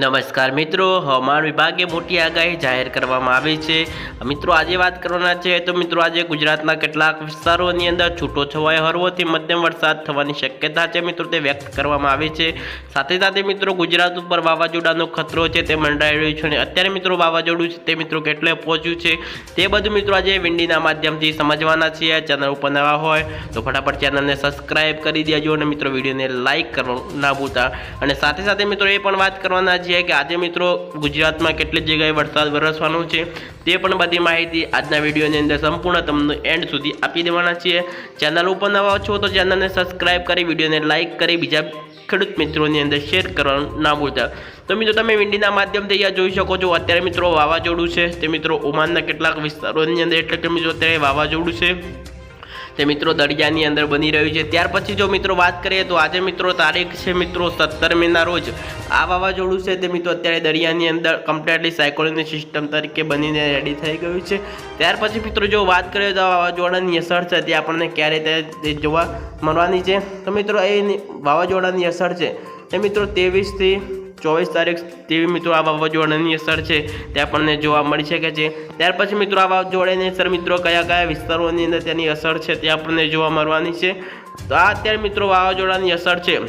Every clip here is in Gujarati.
નમસ્કાર મિત્રો, હવામાન વિભાગે મોટી આગાહી જાહેર કરવામાં આવી છે. મિત્રો, આજે વાત કરવાના છે તો મિત્રો, આજે ગુજરાતના કેટલાક વિસ્તારોની અંદર છૂટો છવાયો, હળવોથી મધ્યમ વરસાદ થવાની શક્યતા છે મિત્રો, તે વ્યક્ત કરવામાં આવી છે. સાથે સાથે મિત્રો, ગુજરાત ઉપર વાવાઝોડાનો ખતરો છે તે મંડાઈ રહ્યું છે અને અત્યારે મિત્રો વાવાઝોડું છે તે મિત્રો કેટલે પહોંચ્યું છે તે બધું મિત્રો આજે વિંડીના માધ્યમથી સમજવાના છીએ. ચેનલ ઉપર નવા હોય તો ફટાફટ ચેનલને સબસ્ક્રાઈબ કરી દેજો અને મિત્રો, વિડીયોને લાઇક કરવાનું ના ભૂલતા. અને સાથે સાથે મિત્રો, એ પણ વાત કરવાના છીએ કે આજે મિત્રો ગુજરાતમાં કેટલી જગ્યાએ વરસાદ વરસવાનો છે તે પણ બધી માહિતી આજના વિડીયોની અંદર સંપૂર્ણ તમને એન્ડ સુધી આપી દેવાના છીએ. ચેનલ ઉપર નવા છો તો ચેનલને સબસ્ક્રાઇબ કરી, વિડીયોને લાઇક કરી, બીજા ખેડૂત મિત્રોની અંદર શેર કરવાનું ના ભૂલતા. તો મિત્રો તમે વિંડીના માધ્યમથી અહીંયા જોઈ શકો છો, અત્યારે મિત્રો વાવાઝોડું છે. તે મિત્રો ઓમાનના કેટલાક વિસ્તારોની અંદર એટલે કે મિત્રો અત્યારે વાવાઝોડું છે. તે મિત્રો દરિયાની અંદર બની રહ્યું છે. ત્યાર પછી જો મિત્રો વાત કરીએ તો આજે મિત્રો તારીખ છે મિત્રો સત્તર મેના રોજ. આ વાવાઝોડું છે તે મિત્રો અત્યારે દરિયાની અંદર કમ્પ્લેટલી સાયકોલોની સિસ્ટમ તરીકે બનીને રેડી થઈ ગયું છે. ત્યાર પછી મિત્રો જો વાત કરીએ તો વાવાઝોડાની અસર છે તે આપણને ક્યારે તે જોવા મળવાની છે? તો મિત્રો એ વાવાઝોડાની અસર છે તે મિત્રો ત્રેવીસથી ચોવીસ તારીખ તેવી મિત્રો આ વાવાઝોડાની અસર છે. તે આપણને જોવા મળી શકે છે. ત્યાર પછી મિત્રો આ વાવાઝોડાની અસર મિત્રો કયા કયા વિસ્તારોની અંદર તેની અસર છે તે આપણને જોવા મળવાની છે. તો આ અત્યારે મિત્રો વાવાઝોડાની અસર છે.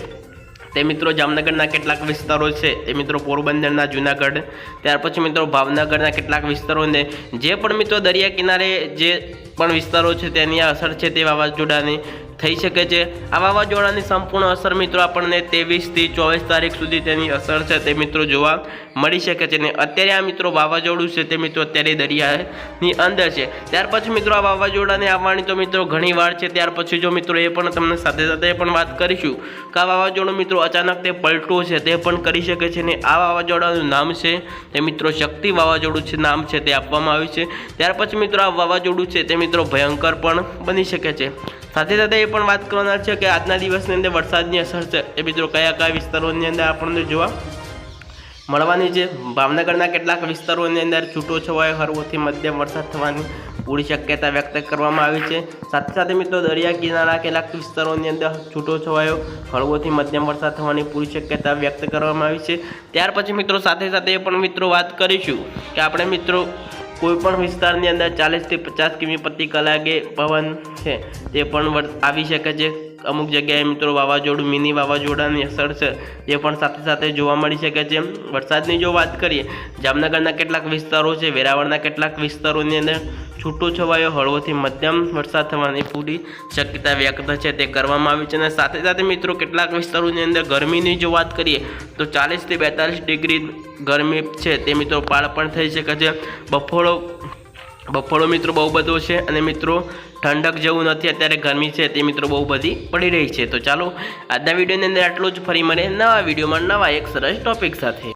તે મિત્રો જામનગરના કેટલાક વિસ્તારો છે. તે મિત્રો પોરબંદરના જુનાગઢ. ત્યાર પછી મિત્રો ભાવનગરના કેટલાક વિસ્તારોને જે પણ મિત્રો દરિયા કિનારે જે પણ વિસ્તારો છે તેની અસર છે તે વાવાઝોડાની. થઈ શકે છે. આ વાવાઝોડાની સંપૂર્ણ અસર મિત્રો આપણને ત્રેવીસથી ચોવીસ તારીખ સુધી તેની અસર છે તે મિત્રો જોવા મળી શકે છે ને અત્યારે આ મિત્રો વાવાઝોડું છે તે મિત્રો અત્યારે દરિયાની અંદર છે. ત્યાર પછી મિત્રો આ વાવાઝોડાને આવવાની તો મિત્રો ઘણી વાર છે. ત્યાર પછી જો મિત્રો એ પણ તમને સાથે સાથે પણ વાત કરીશું કે આ વાવાઝોડું મિત્રો અચાનક તે પલટો છે તે પણ કરી શકે છે ને આ વાવાઝોડાનું નામ છે તે મિત્રો શક્તિ વાવાઝોડું છે નામ છે તે આપવામાં આવ્યું છે. ત્યાર પછી મિત્રો આ વાવાઝોડું છે તે મિત્રો ભયંકર પણ બની શકે છે. સાથે સાથે એ પણ વાત કરવાના છે કે આજના દિવસની અંદર વરસાદની અસર છે. એ મિત્રો કયા કયા વિસ્તારોની અંદર આપણને જોવા મળવાની છે? ભાવનગરના કેટલાક વિસ્તારોની અંદર છૂટો છવાયો, હળવોથી મધ્યમ વરસાદ થવાની પૂરી શક્યતા વ્યક્ત કરવામાં આવી છે. સાથે સાથે મિત્રો દરિયા કિનારા કેટલાક વિસ્તારોની અંદર છૂટો છવાયો, હળવોથી મધ્યમ વરસાદ થવાની પૂરી શક્યતા વ્યક્ત કરવામાં આવી છે. ત્યાર પછી મિત્રો સાથે સાથે પણ મિત્રો વાત કરીશું કે આપણે મિત્રો કોઈ પણ વિસ્તારની અંદર ચાલીસથી પચાસ કિમી પ્રતિ કલાકે પવન છે, તે પણ આવી શકે છે. અમુક જગ્યાએ મિત્રો વાવાઝોડું, મિની વાવાઝોડાની અસર છે એ પણ સાથે સાથે જોવા મળી શકે છે. વરસાદની જો વાત કરીએ, જામનગરના કેટલાક વિસ્તારો છે, વેરાવળના કેટલાક વિસ્તારોની અંદર છૂટો છવાયો હળવોથી મધ્યમ વરસાદ થવાની પૂરી શક્યતા વ્યક્ત છે, તે કરવામાં આવી છે. અને સાથે સાથે મિત્રો કેટલાક વિસ્તારોની અંદર ગરમીની જો વાત કરીએ, તો ચાલીસથી બેતાલીસ ડિગ્રી ગરમી છે, તે મિત્રો પાળ પણ થઈ શકે છે. બફોળો બફોળો મિત્રો બહુ બધો છે અને મિત્રો ઠંડક જેવું નથી, અત્યારે ગરમી છે તે મિત્રો બહુ બધી પડી રહી છે. તો ચાલો આજના વિડીયોની અંદર આટલું જ. ફરી મળે નવા વિડીયોમાં નવા એક સરસ ટોપિક સાથે.